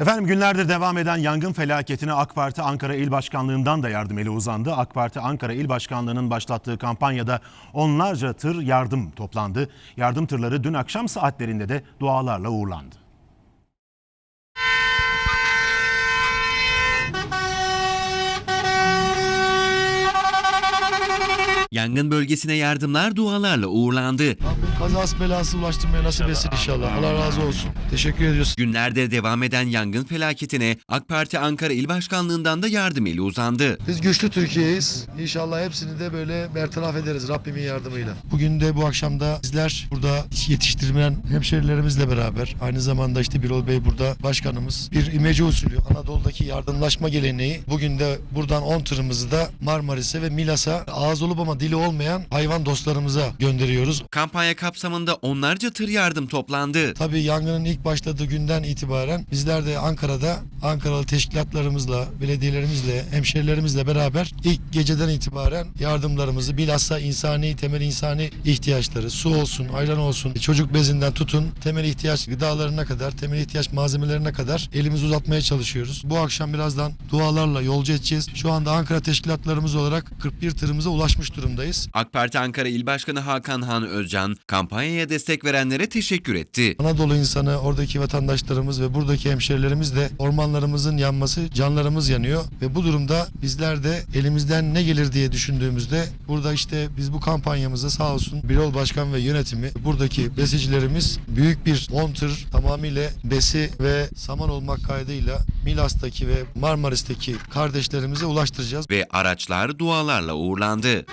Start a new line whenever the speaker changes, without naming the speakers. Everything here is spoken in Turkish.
Efendim günlerdir devam eden yangın felaketine AK Parti Ankara İl Başkanlığı'ndan da yardım eli uzandı. AK Parti Ankara İl Başkanlığı'nın başlattığı kampanyada onlarca tır yardım toplandı. Yardım tırları dün akşam saatlerinde de dualarla uğurlandı.
Yangın bölgesine yardımlar dualarla uğurlandı.
Rabbim kazası belası ulaştırmaya nasip etsin inşallah. Allah razı olsun. Teşekkür ediyoruz.
Günlerdir devam eden yangın felaketine AK Parti Ankara İl Başkanlığı'ndan da yardım eli uzandı.
Biz güçlü Türkiye'yiz. İnşallah hepsini de böyle bertaraf ederiz Rabbimin yardımıyla. Bugün de bu akşam da bizler burada yetiştirmeyen hemşerilerimizle beraber aynı zamanda işte Birol Bey burada başkanımız bir imece usulü Anadolu'daki yardımlaşma geleneği bugün de buradan 10 tırımızı da Marmaris'e ve Milas'a ağız olup ama dili olmayan hayvan dostlarımıza gönderiyoruz.
Kampanya kapsamında onlarca tır yardım toplandı.
Tabii yangının ilk başladığı günden itibaren bizler de Ankara'da Ankaralı teşkilatlarımızla, belediyelerimizle, hemşerilerimizle beraber ilk geceden itibaren yardımlarımızı bilhassa insani, temel insani ihtiyaçları, su olsun, ayran olsun, çocuk bezinden tutun, temel ihtiyaç gıdalarına kadar, temel ihtiyaç malzemelerine kadar elimizi uzatmaya çalışıyoruz. Bu akşam birazdan dualarla yolcu edeceğiz. Şu anda Ankara teşkilatlarımız olarak 41 tırımıza ulaşmış durumdayız.
AK Parti Ankara İl Başkanı Hakan Han Özcan kampanyaya destek verenlere teşekkür etti.
Anadolu insanı, oradaki vatandaşlarımız ve buradaki hemşerilerimiz de ormanlarımızın yanması, canlarımız yanıyor ve bu durumda bizler de elimizden ne gelir diye düşündüğümüzde burada işte biz bu kampanyamızda sağ olsun Birol Başkan ve yönetimi buradaki besicilerimiz büyük bir 10 tır tamamıyla besi ve saman olmak kaydıyla Milas'taki ve Marmaris'teki kardeşlerimize ulaştıracağız.
Ve araçlar dualarla uğurlandı.